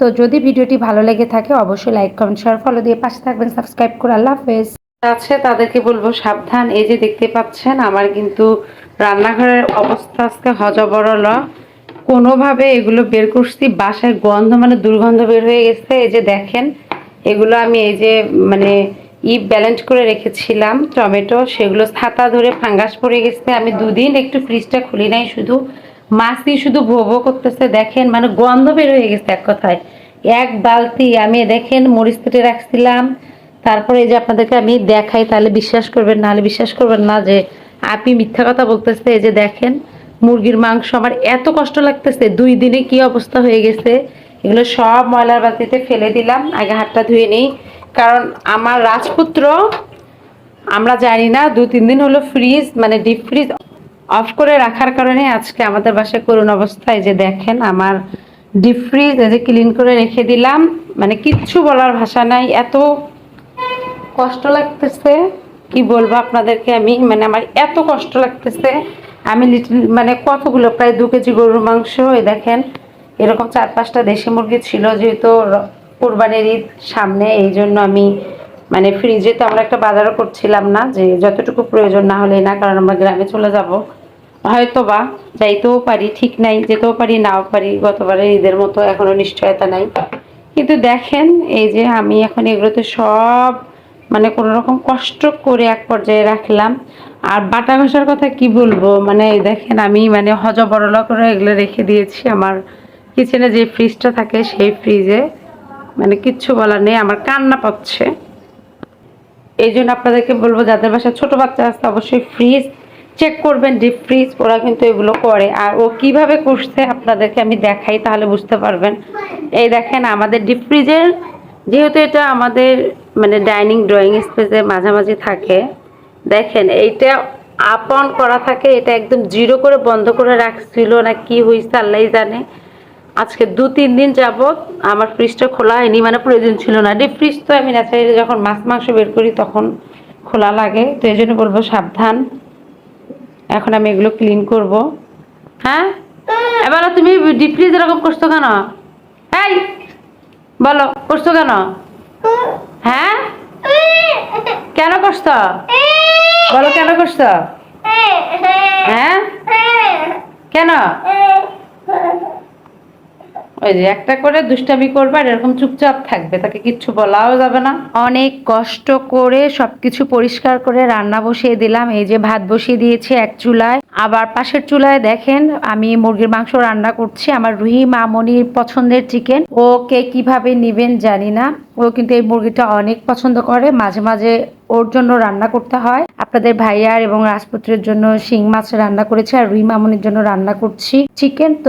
তো যদি ভিডিওটি ভালো লেগে থাকে, অবশ্যই লাইক কমেন্ট শেয়ার ফলো দিয়ে পাশে থাকবেন। সাবস্ক্রাইব করে আল্লাহ হাফেজ। আছে, তাদেরকে বলব সাবধান। এই যে দেখতে পাচ্ছেন, আমার কিন্তু রান্নাঘরের অবস্থা আজকে হজবরল। কোনোভাবে এগুলো বের করছি বাসায় গন্ধ মানে দুর্গন্ধ বের হয়ে গেছে। এই যে দেখেন, এগুলো আমি এই যে মানে ই ব্যালেন্স করে রেখেছিলাম, টমেটো, সেগুলো ছাতা ধরে ফাঙ্গাস পড়ে গেছে। আমি দুদিন একটু ফ্রিজটা খুলি নাই শুধু। মাছই শুধু ভোবো করতেছে, দেখেন মানে গন্ধ বের হয়ে গেছে এক কথায়। এক বালতি আমি, দেখেন, মরিচ কেটে রাখছিলাম। তারপরে এই যে আপনাদেরকে আমি দেখাই, তাহলে বিশ্বাস করবেন না, হলে বিশ্বাস করবেন না যে আপনি মিথ্যা কথা বলতেছে। এই যে দেখেন, মুরগির মাংস আমার এত কষ্ট লাগতেছে, দুই দিনে কি অবস্থা হয়ে গেছে। এগুলো সব ময়লার বালতিতে ফেলে দিলাম, আগে হাতটা ধুয়ে নেই। কারণ আমার রাজপুত্র, আমরা জানি না দু তিন দিন হলো ফ্রিজ মানে ডিপ ফ্রিজ অফ করে রাখার কারণে আজকে আমাদের বাসায় করুণ অবস্থায় যে দেখেন, আমার ডিপ ফ্রিজ যে ক্লিন করে রেখে দিলাম। মানে কিচ্ছু বলার ভাষা নাই, এত কষ্ট লাগতেছে। কি বলব আপনাদেরকে, আমি মানে আমার এত কষ্ট লাগতেছে। আমি লিটল মানে কতগুলো, প্রায় দু কেজি গরুর মাংস, এই দেখেন, এরকম চার পাঁচটা দেশি মুরগি ছিল যেহেতু কোরবানির ঈদ সামনে, এই জন্য আমি মানে ফ্রিজে তো আমরা একটা বাজারও করছিলাম না, যে যতটুকু প্রয়োজন না হলে না, কারণ আমরা গ্রামে চলে যাব। হয়তো বা যাইতেও পারি, ঠিক নাই, যেতেও পারি, নাও পারি গতবারে ঈদের মতো এখনও নিশ্চয়তা নাই। কিন্তু দেখেন, এই যে আমি এখন এগুলোতে সব মানে কোনো রকম কষ্ট করে এক পর্যায়ে রাখলাম। আর বাটা ঘষার কথা কি বলব? মানে দেখেন, আমি মানে হজবরলা করে এগুলো রেখে দিয়েছি। আমার কিচেনে যে ফ্রিজটা থাকে, সেই ফ্রিজে মানে কিচ্ছু বলার নেই, আমার কান্না পাচ্ছে। এই জন্য আপনাদেরকে বলব, যাদের বাসায় ছোট বাচ্চা আছে, অবশ্যই ফ্রিজ চেক করবেন ডিপ ফ্রিজ ওরা কিন্তু এগুলো করে। আর ও কীভাবে করছে আপনাদেরকে আমি দেখাই, তাহলে বুঝতে পারবেন। এই দেখেন আমাদের ডিপ ফ্রিজের যেহেতু এটা আমাদের মানে ডাইনিং ড্রয়িং স্পেসে মাঝামাঝি থাকে, দেখেন এইটা আপ অন করা থাকে, এটা একদম জিরো করে বন্ধ করে রাখছিল না কি হয়েছে আল্লাহ জানে। আজকে দু, তিন দিন যাবত আমার ফ্রিজটা খোলা হয়নি মানে প্রয়োজন ছিল না। ডিপ ফ্রিজ তো আমি ন্যাচারালি যখন মাছ, মাংস বের করি তখন খোলা লাগে, তো এই জন্য বলব সাবধান। এখন আমি এগুলো ক্লিন করব। হ্যাঁ? এবার তুমি ডিপ ফ্রিজ এরকম করছ কেন? এই, বলো, করছ কেন? হ্যাঁ? কেন করছ? বলো, কেন করছ? হ্যাঁ? কেন? ওই যে একটা করে দুষ্টামি করবে আর এরকম চুপচাপ থাকবে, তাকে কিচ্ছু বলাও যাবে না। অনেক কষ্ট করে সবকিছু পরিষ্কার করে রান্না বসিয়ে দিলাম, এই যে ভাত বসিয়ে দিয়েছি এক চুলায়। আবার পাশের চুলায় দেখেন, আমি মুরগির মাংস রান্না করছি, আমার রুহি মামনির পছন্দের চিকেন। ওকে কীভাবে নিবেন জানি না, ও কিন্তু এই মুরগিটা অনেক পছন্দ করে, মাঝে মাঝে ওর জন্য রান্না করতে হয়। আপনাদের ভাইয়ার এবং রাজপুত্রের জন্য শিং মাছ রান্না করেছি আর রুহি মামনির জন্য রান্না করছি। চিকেন তো